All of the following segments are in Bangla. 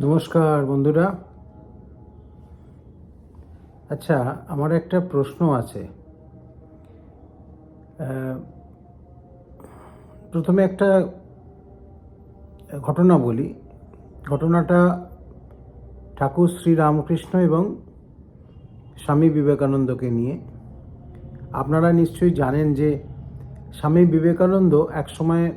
নমস্কার, বন্ধুরা। আচ্ছা আমার একটা প্রশ্ন আছে। প্রথমে একটা ঘটনা বলি। ঘটনাটা ঠাকুর শ্রী রামকৃষ্ণ এবং স্বামী বিবেকানন্দকে নিয়ে। আপনারা নিশ্চয়ই জানেন যে স্বামী বিবেকানন্দ একসময়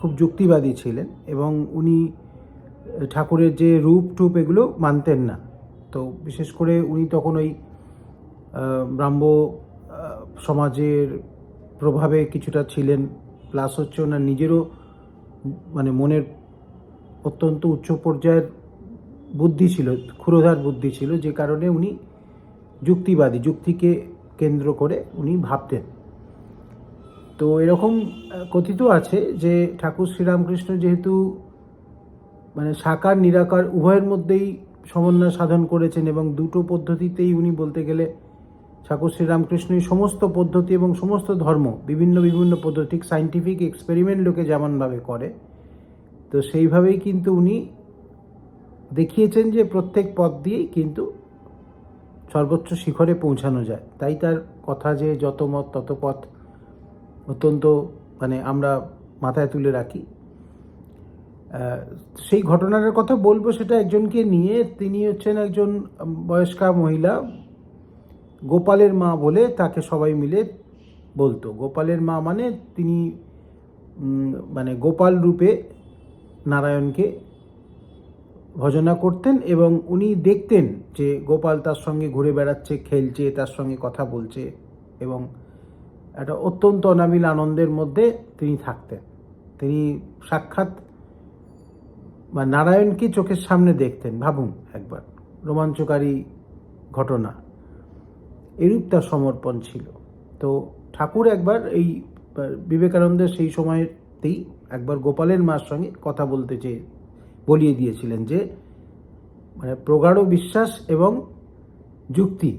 খুব যুক্তিবাদী ছিলেন এবং উনি ঠাকুরের যে রূপ টুপ এগুলো মানতেন না। তো বিশেষ করে উনি তখন ওই ব্রাহ্ম সমাজের প্রভাবে কিছুটা ছিলেন। প্লাস হচ্ছে ওনার নিজেরও মানে মনের অত্যন্ত উচ্চ পর্যায়ের বুদ্ধি ছিল, ক্ষুরোধার বুদ্ধি ছিল, যে কারণে উনি যুক্তিবাদী, যুক্তিকে কেন্দ্র করে উনি ভাবতেন। তো এরকম কথিত আছে যে ঠাকুর শ্রীরামকৃষ্ণ যেহেতু মানে সাকার নিরাকার উভয়ের মধ্যেই সমন্বয় সাধন করেছেন এবং দুটো পদ্ধতিতেই উনি বলতে গেলে ঠাকুর শ্রীরামকৃষ্ণই সমস্ত পদ্ধতি এবং সমস্ত ধর্ম, বিভিন্ন বিভিন্ন পদ্ধতি সাইন্টিফিক এক্সপেরিমেন্ট লোকে যেমনভাবে করে, তো সেইভাবেই কিন্তু উনি দেখিয়েছেন যে প্রত্যেক পথ দিয়েই কিন্তু সর্বোচ্চ শিখরে পৌঁছানো যায়। তাই তার কথা যে যত মত তত পথ অত্যন্ত মানে আমরা মাথায় তুলে রাখি। সেই ঘটনাটার কথা বলব, সেটা একজনকে নিয়ে তিনি হচ্ছেন একজন বয়স্কা মহিলা, গোপালের মা বলে তাকে সবাই মিলে বলতো। গোপালের মা মানে তিনি মানে গোপাল রূপে নারায়ণকে ভজনা করতেন এবং উনি দেখতেন যে গোপাল তার সঙ্গে ঘুরে বেড়াচ্ছে, খেলছে, তার সঙ্গে কথা বলছে এবং একটা অত্যন্ত অনাবিল আনন্দের মধ্যে তিনি থাকতেন। তিনি সাক্ষাৎ বা নারায়ণকে চোখের সামনে দেখতেন? ভাবুন একবার। রোমাঞ্চকারী ঘটনা। এরূপ তার সমর্পণ ছিল। তো ঠাকুর একবার এই বিবেকানন্দের সেই সময়তেই একবার গোপালের মার সঙ্গে কথা বলতে চেয়ে, বলিয়ে দিয়েছিলেন যে মানে প্রগাঢ় বিশ্বাস এবং যুক্তি।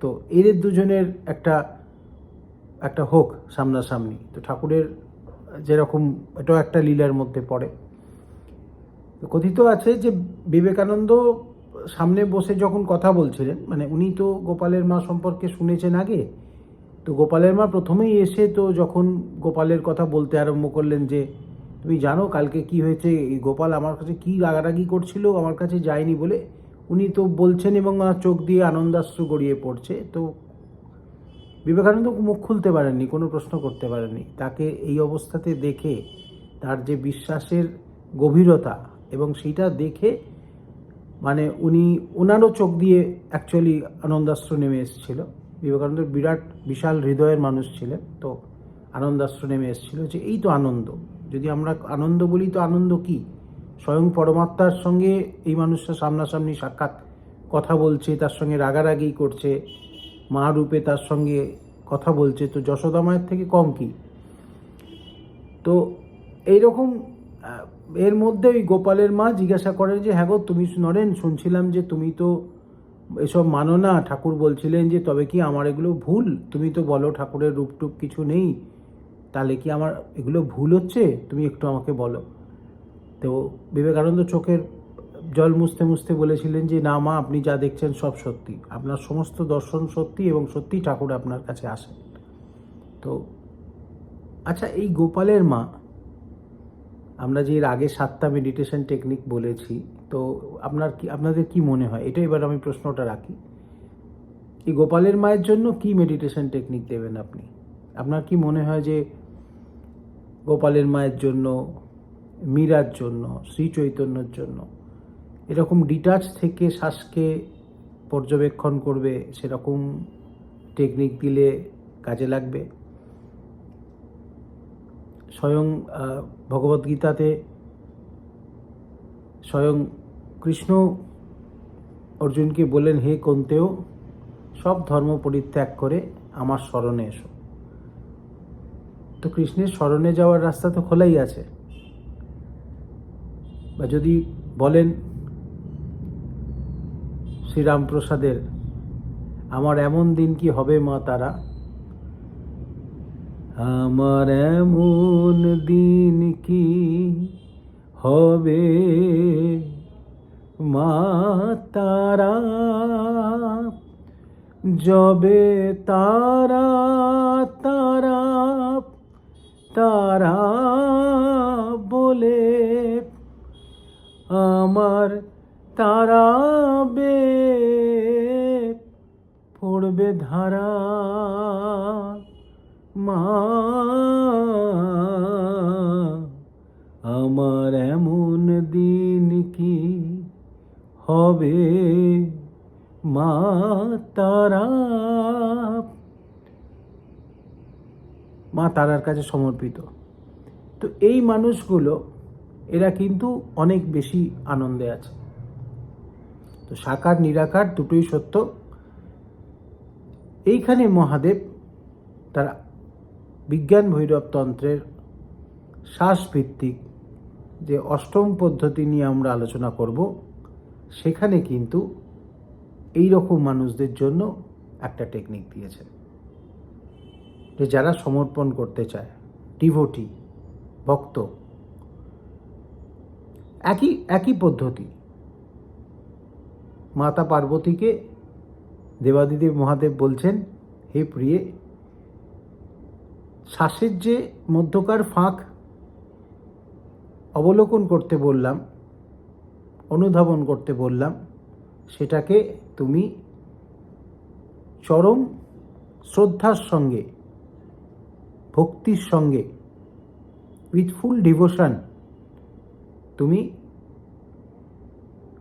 তো এদের দুজনের একটা একটা হোক সামনাসামনি। তো ঠাকুরের যেরকম, এটাও একটা লীলার মধ্যে পড়ে। কথিত আছে যে বিবেকানন্দ সামনে বসে যখন কথা বলছিলেন মানে উনি তো গোপালের মা সম্পর্কে শুনেছেন আগে, তো গোপালের মা প্রথমেই এসে তো যখন গোপালের কথা বলতে আরম্ভ করলেন যে, তুমি জানো কালকে কি হয়েছে? গোপাল আমার কাছে কি রাগারাগি করছিল? আমার কাছে যায়নি বলে? উনি তো বলছেন এবং ওনার চোখ দিয়ে আনন্দাশ্রু গড়িয়ে পড়ছে। তো বিবেকানন্দ মুখ খুলতে পারেননি, কোনো প্রশ্ন করতে পারেননি। তাকে এই অবস্থাতে দেখে তার যে বিশ্বাসের গভীরতা এবং সেইটা দেখে মানে উনি ওনারও চোখ দিয়ে অ্যাকচুয়ালি আনন্দাশ্রু নেমে এসেছিল। বিবেকানন্দ বিরাট, বিশাল হৃদয়ের মানুষ ছিলেন। তো আনন্দাশ্রু নেমে এসেছিল যে, এই তো আনন্দ। যদি আমরা আনন্দ বলি, তো আনন্দ কি? স্বয়ং পরমাত্মার সঙ্গে এই মানুষটা সামনাসামনি সাক্ষাৎ কথা বলছে, তার সঙ্গে রাগারাগি করছে, মা রূপে তার সঙ্গে কথা বলছে। তো যশোদা মায়ের থেকে কম কি? তো এইরকম এর মধ্যে ওই গোপালের মা জিজ্ঞাসা করেন যে হ্যাঁ গো, তুমি নরেন, শুনছিলাম যে তুমি তো এসব মানো না। ঠাকুর বলছিলেন যে, তবে কি আমার এগুলো ভুল? তুমি তো বলো ঠাকুরের রূপটুপ কিছু নেই। তাহলে কি আমার এগুলো ভুল হচ্ছে? তুমি একটু আমাকে বলো। তো বিবেকানন্দ চোখের জল মুছতে মুছতে বলেছিলেন যে, না মা, আপনি যা দেখছেন সব সত্যি। আপনার সমস্ত দর্শন সত্যি এবং সত্যি ঠাকুর আপনার কাছে আসেন। তো আচ্ছা এই গোপালের মা আমরা যে এর আগে সাতটা মেডিটেশন টেকনিক বলেছি, তো আপনার কি, আপনাদের কি মনে হয়? এটা এবার আমি প্রশ্নটা রাখি। এই গোপালের মায়ের জন্য কি মেডিটেশন টেকনিক দেবেন আপনি? আপনার কি মনে হয় যে গোপালের মায়ের জন্য, মীরার জন্য, শ্রী চৈতন্যর জন্য এরকম ডিটাচ থেকে শ্বাসকে পর্যবেক্ষণ করবে, সেরকম টেকনিক দিলে কাজে লাগবে? স্বয়ং ভগবদ্গীতাতে স্বয়ং কৃষ্ণ অর্জুনকে বললেন, হে কন্তেও, সব ধর্ম পরিত্যাগ করে আমার স্মরণে এসো। তো কৃষ্ণের স্মরণে যাওয়ার রাস্তা তো খোলাই আছে। বা যদি বলেন, শ্রীরামপ্রসাদের, আমার এমন দিন কি হবে মা তারা? আমার এমন দিন কি হবে? মা তারা, যবে তারা তারা তারা বলে আমার তারা বে পড়বে ধারা। মা, আমার এমন দিন কি হবে? মা, তারা মা, তারার কাছে সমর্পিত। তো এই মানুষগুলো, এরা কিন্তু অনেক বেশি আনন্দে আছে। তো সাকার, নিরাকার দুটোই সত্য। এইখানে মহাদেব তার বিজ্ঞান ভৈরব তন্ত্রের শ্বাসভিত্তিক যে অষ্টম পদ্ধতি নিয়ে আমরা আলোচনা করব, সেখানে কিন্তু এই রকম মানুষদের জন্য একটা টেকনিক দিয়েছেন। যে যারা সমর্পণ করতে চায় ডিভোটি ভক্ত, একই একই পদ্ধতি। মাতা পার্বতীকে দেবাদিদেব মহাদেব বলছেন, হে প্রিয়ে শ্বাসের যে মধ্যকার ফাঁক অবলোকন করতে বললাম, অনুধাবন করতে বললাম, সেটাকে তুমি চরম শ্রদ্ধার সঙ্গে, ভক্তির সঙ্গে উইথ ফুল ডিভোশন তুমি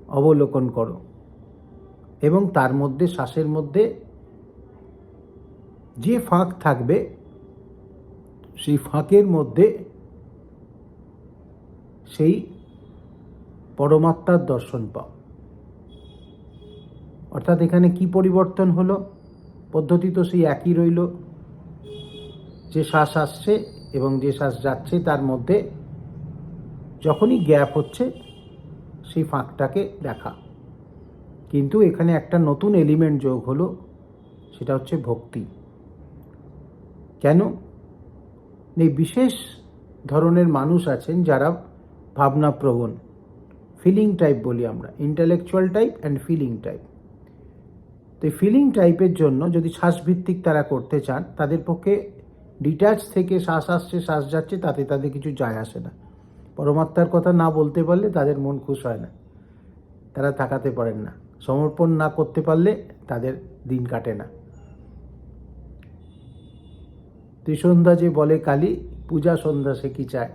অবলোকন করো। এবং তার মধ্যে শ্বাসের মধ্যে যে ফাঁক থাকবে সেই ফাঁকের মধ্যে সেই পরমাত্মার দর্শন পাও। অর্থাৎ এখানে কি পরিবর্তন হলো? পদ্ধতি তো সেই একই রইল। যে শ্বাস আসছে এবং যে শ্বাস যাচ্ছে, তার মধ্যে যখনই গ্যাপ হচ্ছে, সেই ফাঁকটাকে দেখা। কিন্তু এখানে একটা নতুন এলিমেন্ট যোগ হলো, সেটা হচ্ছে ভক্তি। কেন? এই বিশেষ ধরনের মানুষ আছেন যারা ভাবনাপ্রবণ ফিলিং টাইপ বলি আমরা intellectual type and feeling type তো এই ফিলিং টাইপের জন্য যদি শ্বাসভিত্তিক তারা করতে চান, তাদের পক্ষে ডিট্যাচ থেকে শ্বাস আসছে, শ্বাস যাচ্ছে, তাতে তাদের কিছু যায় আসে না। পরমাত্মার কথা না বলতে পারলে তাদের মন খুশ হয় না। তারা তাকাতে পারেন না। সমর্পণ না করতে পারলে তাদের দিন কাটে না। ত্রিসন্ধ্যা যে বলে কালী, পূজা সন্ধ্যা সে কি চায়?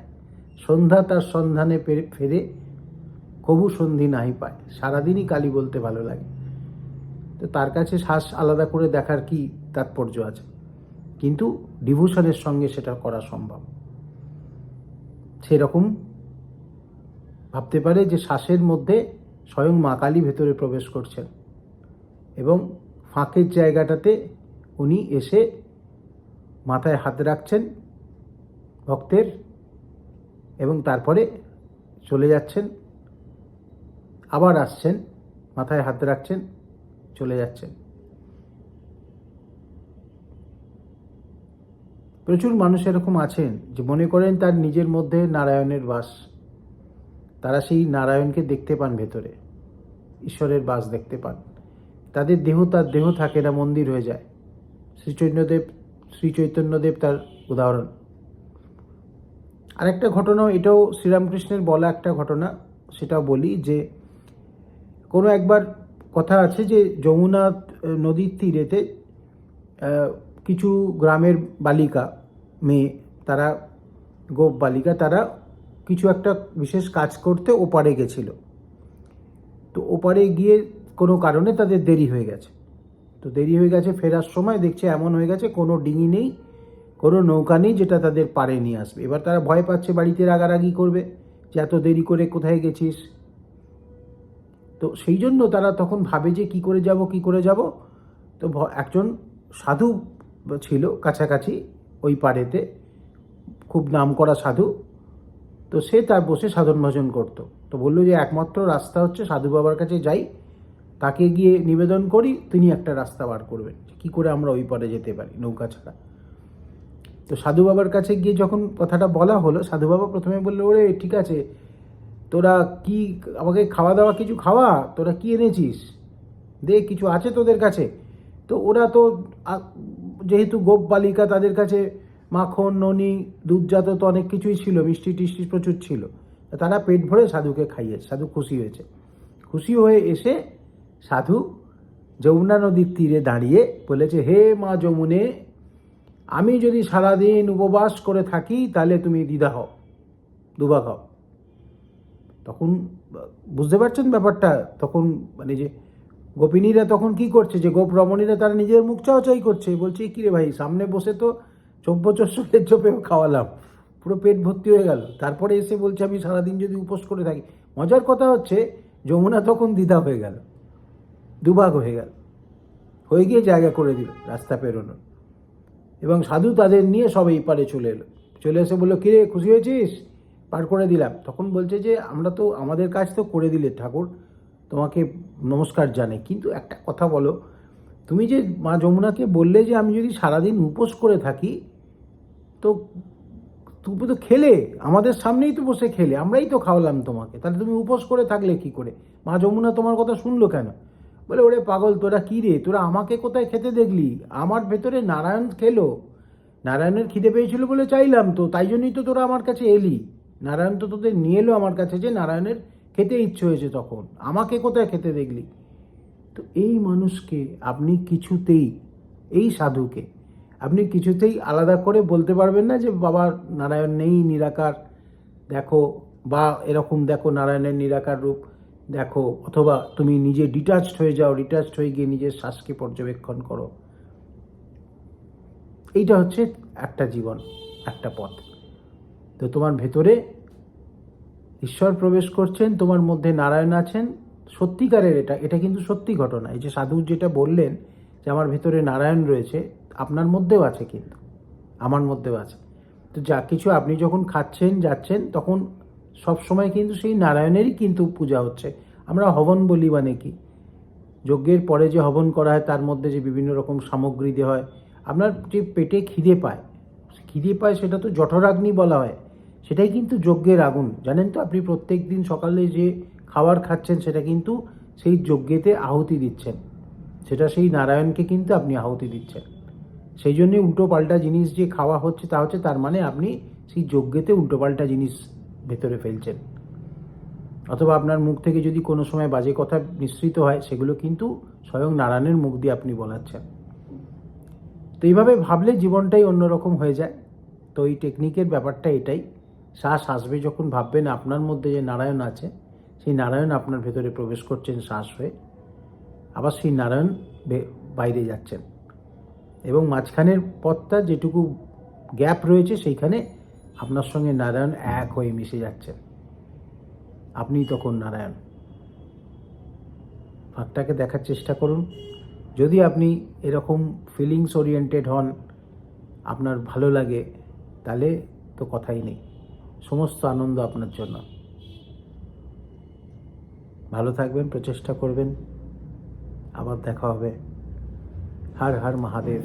সন্ধ্যা তার সন্ধানে ফেরে কবু সন্ধি নাহি পায়। সারাদিনই কালী বলতে ভালো লাগে। তো তার কাছে শ্বাস আলাদা করে দেখার কি তাৎপর্য আছে? কিন্তু ডিভোশনের সঙ্গে সেটা করা সম্ভব। সেরকম ভাবতে পারে যে শ্বাসের মধ্যে স্বয়ং মা কালী ভেতরে প্রবেশ করছেন এবং ফাঁকের জায়গাটাতে উনি এসে মাথায় হাত রাখছেন ভক্তের এবং তারপরে চলে যাচ্ছেন, আবার আসছেন, মাথায় হাত রাখছেন, চলে যাচ্ছেন। প্রচুর মানুষ এরকম আছেন যে মনে করেন তার নিজের মধ্যে নারায়ণের বাস। তারা সেই নারায়ণকে দেখতে পান ভেতরে, ঈশ্বরের বাস দেখতে পান। তাদের দেহ, তার দেহ থাকে না, মন্দির হয়ে যায়। শ্রীচৈতন্যদেব শ্রী চৈতন্যদেব তার উদাহরণ। আরেকটা ঘটনা এটাও শ্রীরামকৃষ্ণের বলা একটা ঘটনা, সেটাও বলি যে, কোনো একবার কথা আছে যে যমুনা নদীর তীরেতে কিছু গ্রামের বালিকা, মেয়ে, তারা গোপ বালিকা, তারা কিছু একটা বিশেষ কাজ করতে ওপারে গেছিল। তো ওপারে গিয়ে কোনো কারণে তাদের দেরি হয়ে গেছে। তো দেরি হয়ে গেছে, ফেরার সময় দেখছে এমন হয়ে গেছে, কোনো ডিঙি নেই, কোনো নৌকা নেই যেটা তাদের পাড়ে নিয়ে আসবে। এবার তারা ভয় পাচ্ছে বাড়িতে রাগারাগি করবে যে এত দেরি করে কোথায় গেছিস। তো সেই জন্য তারা তখন ভাবে যে কি করে যাব, কি করে যাব। তো একজন সাধু ছিল কাছাকাছি ওই পাড়েতে, খুব নামকরা সাধু। তো সে তার বসে সাধন ভজন করত। তো বলল যে একমাত্র রাস্তা হচ্ছে সাধু বাবার কাছে যাই। তাকে গিয়ে নিবেদন করি, তিনি একটা রাস্তা বার করবেন কি করে আমরা ওই পারে যেতে পারি, নৌকা ছাড়া। তো সাধু বাবার কাছে গিয়ে যখন কথাটা বলা হলো, সাধু বাবা প্রথমে বলল, ওরে, ঠিক আছে, তোরা কি, আমাকে খাওয়া দাওয়া কিছু খাওয়া? তোরা কি এনেছিস? দে, কিছু আছে তোদের কাছে? তো ওরা তো যেহেতু গোপ বালিকা তাদের কাছে মাখন, ননি, দুধজাত তো অনেক কিছুই ছিল, মিষ্টি টিষ্টি প্রচুর ছিল। তারা পেট ভরে সাধুকে খাইয়েছে সাধু খুশি হয়েছে। খুশি হয়ে এসে সাধু যমুনা নদীর তীরে দাঁড়িয়ে বলেছে, হে মা যমুনে, আমি যদি সারাদিন উপবাস করে থাকি, তাহলে তুমি দ্বিধা হও দুভাগ হও। তখন, বুঝতে পারছেন ব্যাপারটা? তখন মানে যে গোপিনীরা তখন কি করছে? যে গোপ রমণীরা তারা নিজের মুখ চাওয়াচাই করছে। বলছে, কি রে ভাই, সামনে বসে তো চব্য চস্যের চোপেও খাওয়ালাম, পুরো পেট ভর্তি হয়ে গেল। তারপরে এসে বলছে, আমি সারাদিন যদি উপোস করে থাকি। মজার কথা হচ্ছে, যমুনা তখন দ্বিধা হয়ে গেল। দুভাগ হয়ে গেল। হয়ে গিয়ে জায়গা করে দিল, রাস্তা পেরোনোর। এবং সাধু তাদের নিয়ে সব এই পারে চলে এলো। চলে এসে বলল, কিরে, খুশি হয়েছিস? পার করে দিলাম। তখন বলছে যে, আমরা তো, আমাদের কাজ তো করে দিলে ঠাকুর, তোমাকে নমস্কার জানাই। কিন্তু একটা কথা বলো, তুমি যে মা যমুনাকে বললে যে, আমি যদি সারাদিন উপোস করে থাকি, তো তুমি তো খেলে, আমাদের সামনেই তো বসে খেলে, আমরাই তো খাওয়ালাম তোমাকে। তাহলে তুমি উপোস করে থাকলে কি করে? মা যমুনা তোমার কথা শুনলো কেন? বলে, ওরে পাগল, তোরা কী রে? তোরা আমাকে কোথায় খেতে দেখলি? আমার ভেতরে নারায়ণ খেলো। নারায়ণের খিদে পেয়েছিল বলে চাইলাম তো, তাই জন্যই তো তোরা আমার কাছে এলি। নারায়ণ তো তোদের নিয়ে এলো আমার কাছে যে নারায়ণের খেতে ইচ্ছে হয়েছে তখন। আমাকে কোথায় খেতে দেখলি? তো এই মানুষকে আপনি কিছুতেই, এই সাধুকে আপনি কিছুতেই আলাদা করে বলতে পারবেন না যে, বাবা, নারায়ণ নেই, নিরাকার। দেখো, বা এরকম দেখো নারায়ণের নিরাকার রূপ। দেখো, অথবা তুমি নিজে ডিটাচড হয়ে যাও ডিটাচড হয়ে গিয়ে নিজের শ্বাসকে পর্যবেক্ষণ করো। এইটা হচ্ছে একটা জীবন, একটা পথ। তো তোমার ভেতরে ঈশ্বর প্রবেশ করছেন, তোমার মধ্যে নারায়ণ আছেন। সত্যিকারের এটা এটা কিন্তু সত্যি ঘটনা। এই যে সাধু যেটা বললেন যে আমার ভেতরে নারায়ণ রয়েছে, আপনার মধ্যেও আছে কিন্তু, আমার মধ্যেও আছে। তো যা কিছু আপনি যখন খাচ্ছেন, যাচ্ছেন, তখন সব সময় কিন্তু সেই নারায়ণেরই কিন্তু পূজা হচ্ছে। আমরা হবন বলি মানে কি? যজ্ঞের পরে যে হবন করা হয়, তার মধ্যে যে বিভিন্ন রকম সামগ্রী দেওয়া হয়, আপনার যে পেটে খিদে পায় খিদে পায় সেটা তো জঠরাগ্নি বলা হয়। সেটাই কিন্তু যজ্ঞের আগুন। জানেন তো, আপনি প্রত্যেক দিন সকালে যে খাবার খাচ্ছেন, সেটা কিন্তু সেই যজ্ঞেতে আহুতি দিচ্ছেন। সেটা সেই নারায়ণকে কিন্তু আপনি আহুতি দিচ্ছেন। সেই জন্যে উল্টো পাল্টা জিনিস যে খাওয়া হচ্ছে, তা হচ্ছে তার মানে আপনি সেই যজ্ঞেতে উল্টোপাল্টা জিনিস ভেতরে ফেলছেন। অথবা আপনার মুখ থেকে যদি কোনো সময় বাজে কথা মিশ্রিত হয়, সেগুলো কিন্তু স্বয়ং নারায়ণের মুখ দিয়ে আপনি বলাচ্ছেন। তো এইভাবে ভাবলে জীবনটাই অন্যরকম হয়ে যায়। তো এই টেকনিকের ব্যাপারটা এটাই। শ্বাস আসবে যখন ভাববেন আপনার মধ্যে যে নারায়ণ আছে, সেই নারায়ণ আপনার ভেতরে প্রবেশ করছেন শ্বাস হয়ে। আবার সেই নারায়ণ বাইরে যাচ্ছেন। এবং মাঝখানের পথটা যেটুকু গ্যাপ রয়েছে, সেইখানে আপনার সঙ্গে নারায়ণ এক হয়ে মিশে যাচ্ছেন আপনি তখন নারায়ণ। ফাঁকটাকে দেখার চেষ্টা করুন। যদি আপনি এরকম ফিলিংস ওরিয়েন্টেড হন, আপনার ভালো লাগে, তাহলে তো কথাই নেই। সমস্ত আনন্দ আপনার জন্য। ভালো থাকবেন, প্রচেষ্টা করবেন। আবার দেখা হবে। হর হর মহাদেব।